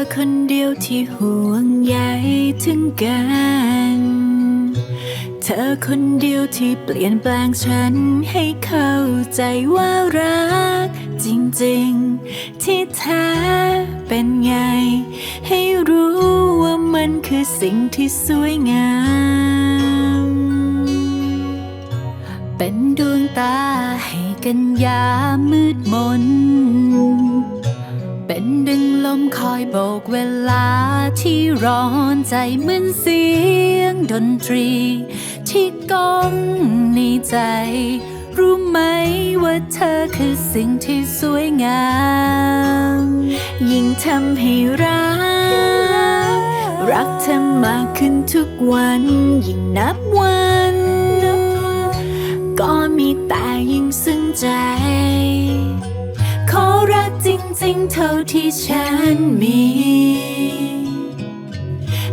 อคนเดียวที่ห่วงใยถึงกัน เธอคนเดียวที่เปลี่ยนแปลงฉันให้เข้าใจว่ารัก จริงๆ ที่แท้เป็นไง ให้รู้ว่ามันคือสิ่งที่สวยงาม เป็นดวงตาให้กันยามมืดมน เป็นดึงลมคอยโบกเวลาที่ร้อนใจเหมือนเสียงดนตรี ที่ก้องในใจ รู้ไหมว่าเธอคือสิ่งที่สวยงาม ยิ่งทำให้รัก รักเธอมากขึ้นทุกวัน ยิ่งนับวัน ก็มีแต่ยิ่งซึ้งใจ กจริงเท่าที่ฉันมี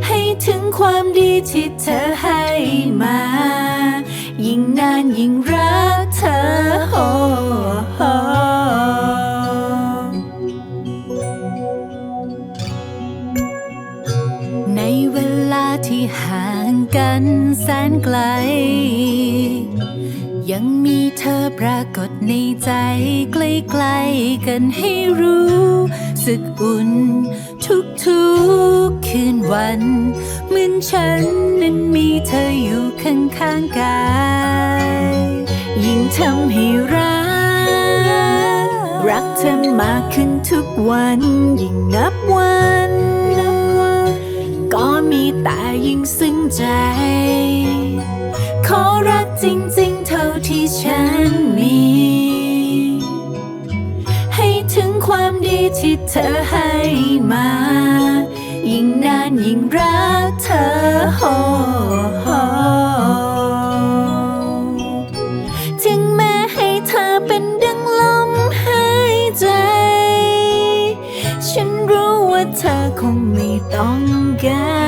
ให้ถึงความดีที่เธอให้มา ยิ่งนานยิ่งรักเธอโอ้โหในเวลาที่ห่างกันแสนไกล ยังมีเธอปรากฏในใจใกล้ๆกันให้รู้สึกอุ่น ทุกๆคืนวัน เหมือนฉันนั้นมีเธออยู่ข้างๆกาย ยิ่งทำให้รัก รักเธอมากขึ้นทุกวัน ยิ่งนับวัน ก็มีแต่ยิ่งซึ้งใจ ที่ฉันมี ให้ถึงความดีที่เธอให้มา ยิ่งนานยิ่งรักเธอโอ้โหถึงแม้ให้เธอเป็นดังลมหายใจ ฉันรู้ว่าเธอคงไม่ต้องการ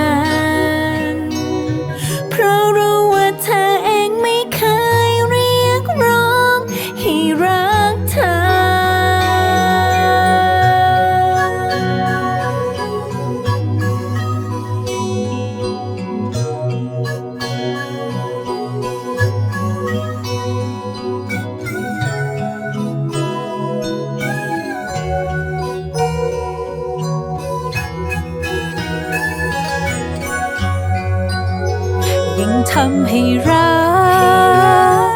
ำให้รัก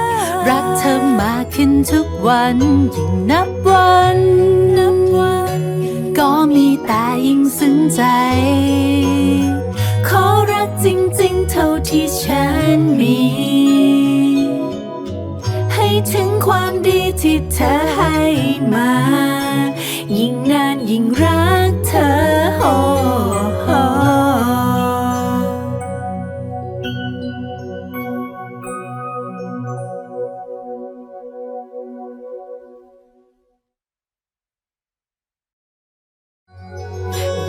รักเธอมากขึ้นทุกวันยิ่งนับวันนับวัน ก็มีแต่ยิ่งซึ้งใจ ขอรักจริงๆ เท่าที่ฉันมี ให้ถึงความดีที่เธอให้มา ยิ่งนานยิ่งรัก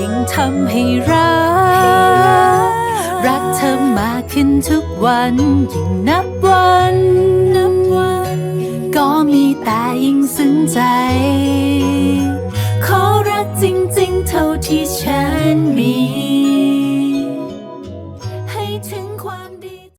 ยิ่งทำให้รัก รักเธอมากขึ้นทุกวันยิ่งนับวันนับวัน ก็มีแต่ยิ่งซึ้งใจ ขอรักจริงๆเท่าที่ฉันมี